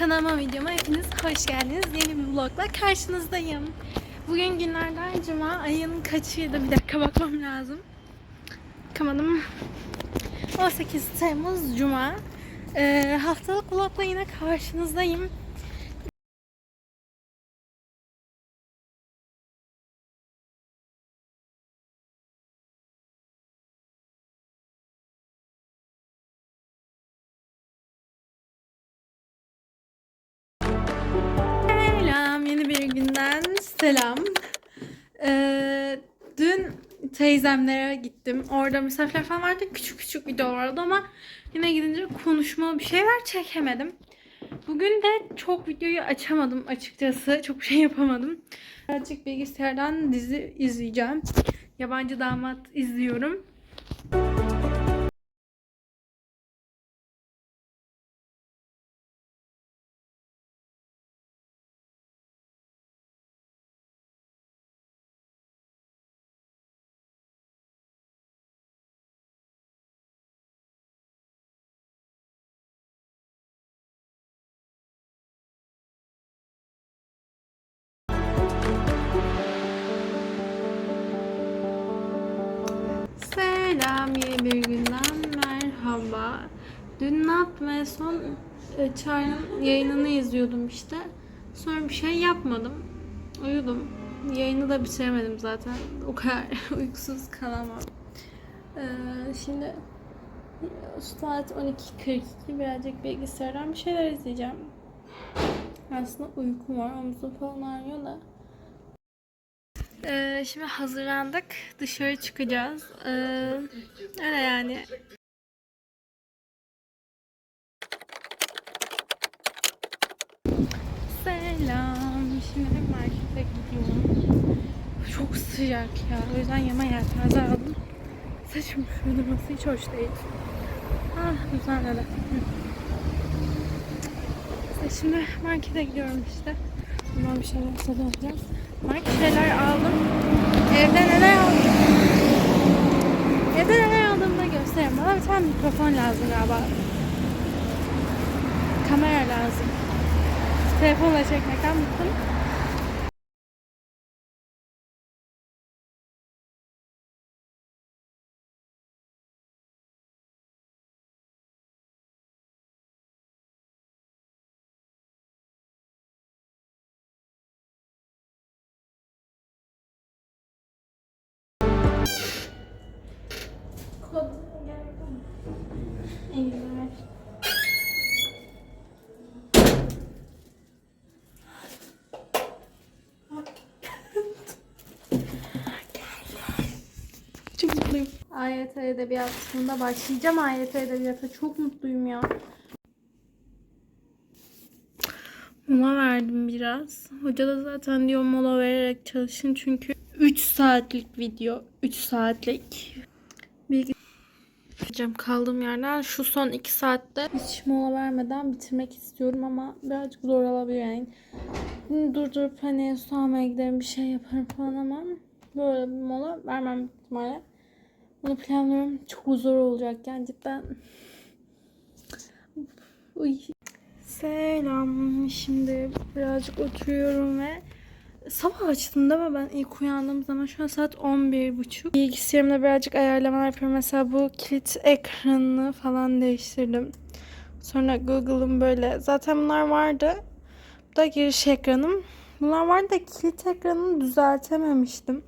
Kanalıma videoma hepiniz hoş geldiniz. Yeni bir vlogla karşınızdayım. Bugün günlerden cuma ayın kaçıydı bir dakika bakmam lazım. Bakamadım. 18 Temmuz Cuma. Ee, haftalık vlogla yine karşınızdayım. Selam. Ee, dün teyzemlere gittim. Orada misafirler falan vardı. Küçük küçük video vardı ama yine gidince konuşma bir şeyler çekemedim. Bugün de çok videoyu açamadım açıkçası. Çok şey yapamadım. Birazcık bilgisayardan dizi izleyeceğim. Yabancı damat izliyorum. Merhaba. Dün ne yaptım en son e, Çağrı'nın yayınını izliyordum işte. Sonra bir şey yapmadım. Uyudum. Yayını da bitiremedim zaten. O kadar uykusuz kalamam. Ee, şimdi saat 12.42 birazcık bilgisayardan bir şeyler izleyeceğim. Aslında uykum var. Omzum falan ağrıyor da. Ee, şimdi hazırlandık. Dışarı çıkacağız. Ee, öyle yani. Selam. Şimdi markete gidiyorum. Çok sıcak ya. O yüzden yama yelpaze aldım. Saçım şuradaması hiç hoş değil. Ah güzel öyle. İşte şimdi markete gidiyorum işte. Bundan bir şeyler satın alacağız. Market şeyler aldım. Evde neler aldım? Evde neler aldığımı da göstereyim. Bana bir tane mikrofon lazım galiba. Kamera lazım. Telefonla çekmekten bıktım. İyiler. Çok mutluyum. AYT Edebiyat sınavına başlayacağım. AYT Edebiyat'a çok mutluyum ya. Mola verdim biraz. Hoca da zaten diyor mola vererek çalışın çünkü 3 saatlik video. 3 saatlik. Hocam kaldığım yerden şu son 2 saatte hiç mola vermeden bitirmek istiyorum ama birazcık zor olabilir yani. Durdurup hani su almaya giderim bir şey yaparım falan ama böyle bir mola vermem ihtimalle. Bunu planlıyorum. Çok zor olacak yani cidden. Uy. Selam. Şimdi birazcık oturuyorum ve sabah açtım değil mi ben ilk uyandığım zaman şu an saat 11.30. Bilgisayarımda birazcık ayarlamalar yapıyorum. Mesela bu kilit ekranını falan değiştirdim. Sonra Google'ın böyle zaten bunlar vardı. Bu da giriş ekranım. Bunlar vardı da kilit ekranını düzeltememiştim.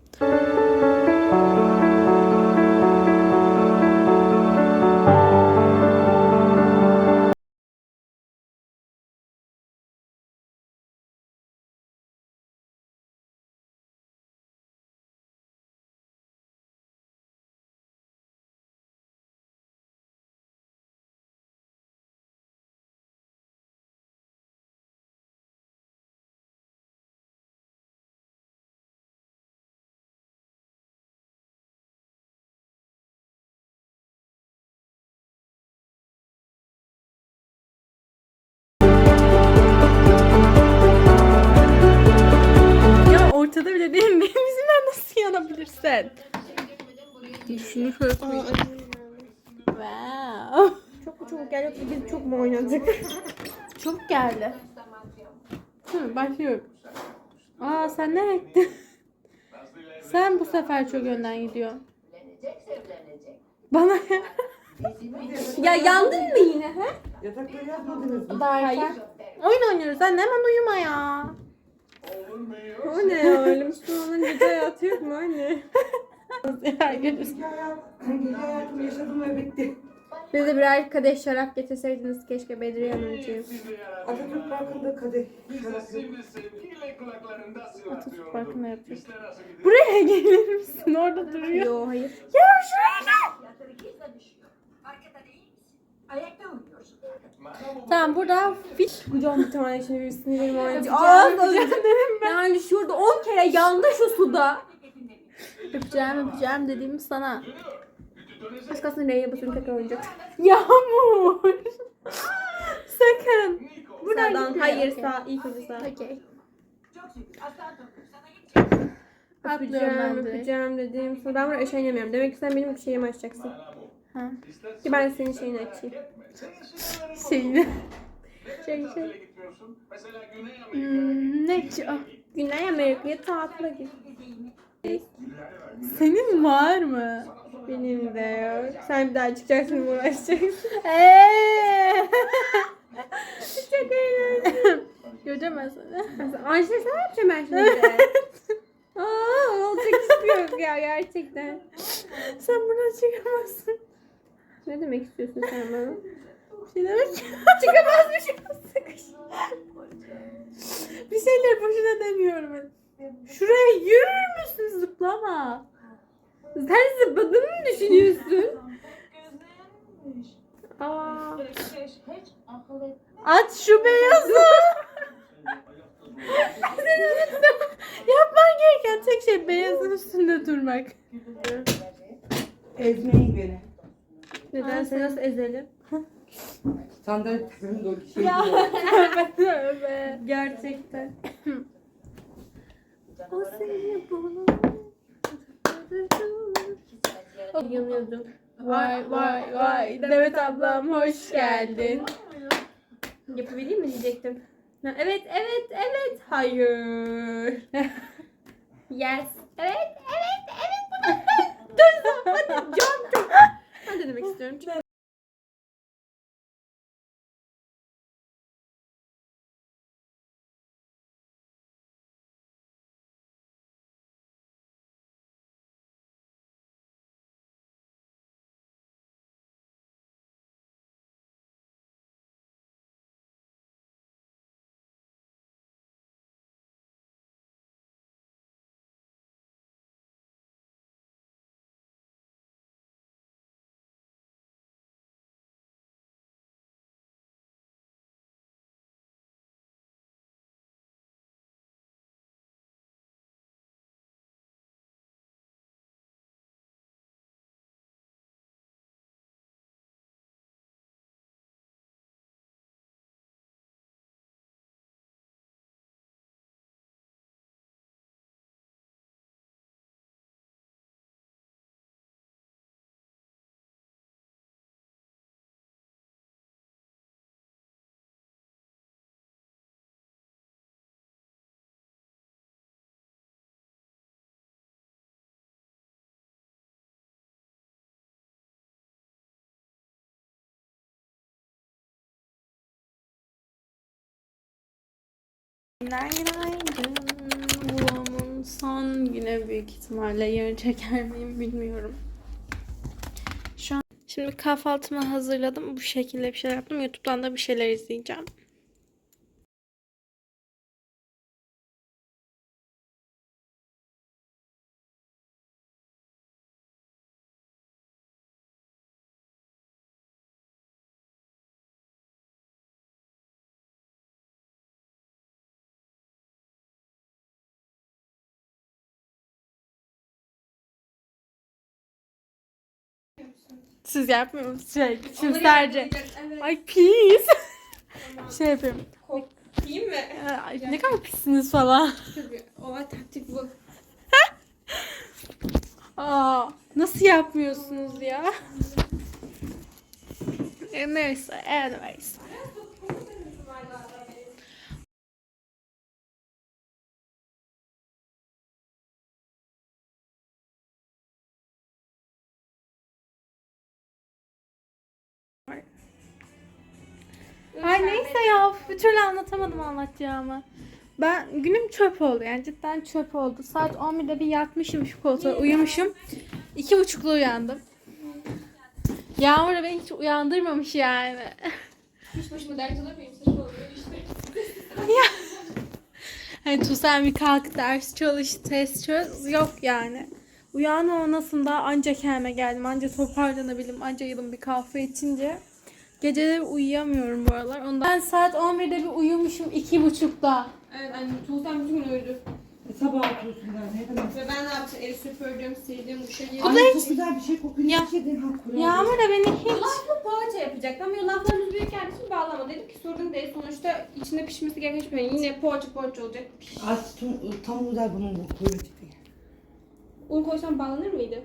Ortada bile değil. Benim yüzümden nasıl yanabilirsin? Şunu şöyle koyayım. Wow. Çok mu çok gel yoksa biz çok mu oynadık? Çabuk geldi. Hı, başlıyorum. Aa sen nereye gittin? sen bu sefer çok önden gidiyorsun. Bana ya yandın mı yine he? Yatakları yapmadınız mı? Hayır. Oyun oynuyoruz. Sen hemen uyuma ya. O ne ya öyle Müslümanların gece hayatı yok mu anne? Gece hayat, gece yaşadım ve bitti. Bize birer kadeh şarap getirseydiniz keşke Bedriye Hanımcığım. Atatürk Parkı'nda kadeh şarap yok. Atatürk Parkı'na yapacağız. Buraya gelir misin? Orada duruyor. Yo hayır. Ya şuraya gel. Ayakta uyuyorsun. Tamam burada fil. Hocam bir tane şey bir sinirim var. Yapacağım, Aa, yapacağım dedim ben. Yani şurada 10 kere yandı şu suda. Öpeceğim öpeceğim dediğim sana. Az kalsın R'ye basıyorum tekrar oynayacak. Yağmur. Sakın. Buradan Sağdan. gidiyor. Hayır Okey. sağ. ilk önce sağ. Okey. Atlıyorum Öpeceğim, ben de. öpeceğim dedim. Sonra ben buraya eşeğinemiyorum. Demek ki sen benim şeyimi açacaksın. Ha. Ki ben senin şeyini açayım. Şeyini. Şey şey. Hmm, ne ki? Ah, Güney Amerika'ya tatile git. Senin var mı? Benim de yok. Sen bir daha çıkacaksın uğraşacaksın. Eee. Çok eğlenceli. Göreceğim ben seni. Ayşe sen yapacağım ben şimdi. Aa, olacak hiçbir yok ya gerçekten. Sen buradan çıkamazsın. Ne demek istiyorsun sen bana? Şey ki. Çıkamazmışım. Sıkış. Bir şeyler boşuna demiyorum. Şuraya yürür müsün zıplama? Sen zıpladığını mı düşünüyorsun? Aa. Aç şu beyazı. Yapman gereken tek şey beyazın üstünde durmak. Ezmeyin beni. Neden seni nasıl ezelim? Sandalye tüpünün de şey Ya tövbe tövbe. Gerçekten. O seni bunu. Yanıyordum. Vay vay vay. Demet ablam hoş geldin. Yapabileyim mi diyecektim. Evet evet evet. Hayır. yes. Evet evet evet. Dön. Hadi can can. Ben de demek istiyorum. Çünkü Günaydın. Vlogumun son güne büyük ihtimalle yarın çeker miyim bilmiyorum. Şu an şimdi kahvaltımı hazırladım. Bu şekilde bir şeyler yaptım. YouTube'dan da bir şeyler izleyeceğim. Siz yapmıyor musunuz? Şey, şimdi sadece. Ay pis. şey yapıyorum. iyi mi? Ay, ne kadar pissiniz falan. Tabii. O taktik bu. Aa, nasıl yapmıyorsunuz ya? E, Neyse, anyways. Ay neyse ya bir türlü anlatamadım anlatacağımı. Ben günüm çöp oldu yani cidden çöp oldu. Saat 11'de bir yatmışım şu koltuğa uyumuşum. İki buçukta uyandım. Yağmur da beni hiç uyandırmamış yani. Hiç başıma dert? Saçma oluyor işte. Hani Tuğsel bir kalk ders çalış, test çöz. Yok yani. Uyanma onasında anca kendime geldim. Anca toparlanabildim. Anca yılım bir kahve içince. Geceleri uyuyamıyorum bu aralar. Ondan ben saat 11'de bir uyumuşum iki buçukta. Evet anne Tuğsem bütün gün uyudu. E, sabah otursun ya. Ne demek? Ve ben ne yaptım? Evi süpürdüm, sildim, duşa girdim. Bu da hiç- çok güzel bir şey kokuyor. Ya- Ya. Yedin, ha, kuruyor. Yağmur da beni hiç... Laflı poğaça yapacaktım ama laflarımız büyük geldiği için bağlama. Dedim ki sorun değil. Sonuçta içinde pişmesi gereken hiçbir şey. Yine poğaça poğaça olacak. Az tam, tam güzel bunun tipi. Un koysam bağlanır mıydı?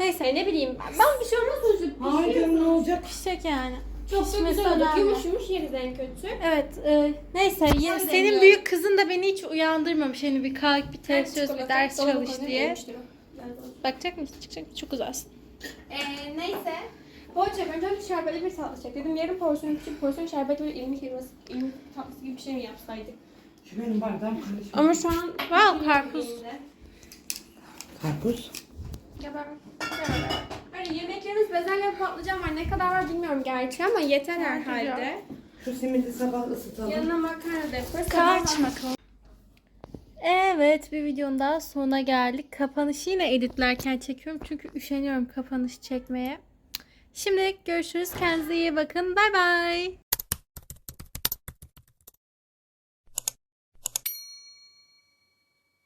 Neyse ne bileyim. Ben bir şey olmaz sonuçta. Hayır canım, ne olacak? Pişecek yani. Çok da güzel oldu. Yumuş yumuş kötü. Evet, e, neyse. ye- senin bilmiyorum. büyük kızın da beni hiç uyandırmamış. Hani bir kalk, bir test çöz, bir ders çalış diye. Bakacak mısın? Çıkacak mı? Çok uzarsın. Ee, neyse. Poğaça yapıyorum. Çok şerbetli bir tatlı çek. Dedim yarım porsiyon küçük porsiyon şerbetli bir irmik helvası, irmik tatlısı gibi bir şey mi yapsaydık? Şu benim bardağım karışmış. Ama şu an... Wow, karpuz. Karpuz. Ya ben... Hani yemeklerimiz bezelye ve patlıcan var. Ne kadar var bilmiyorum gerçi ama yeter herhalde. Şu simidi sabah ısıtalım. Yanına makarna da yaparız. Kaç bakalım. Evet bir videonun daha sonuna geldik. Kapanışı yine editlerken çekiyorum. Çünkü üşeniyorum kapanış çekmeye. Şimdilik görüşürüz. Kendinize iyi bakın. Bay bay.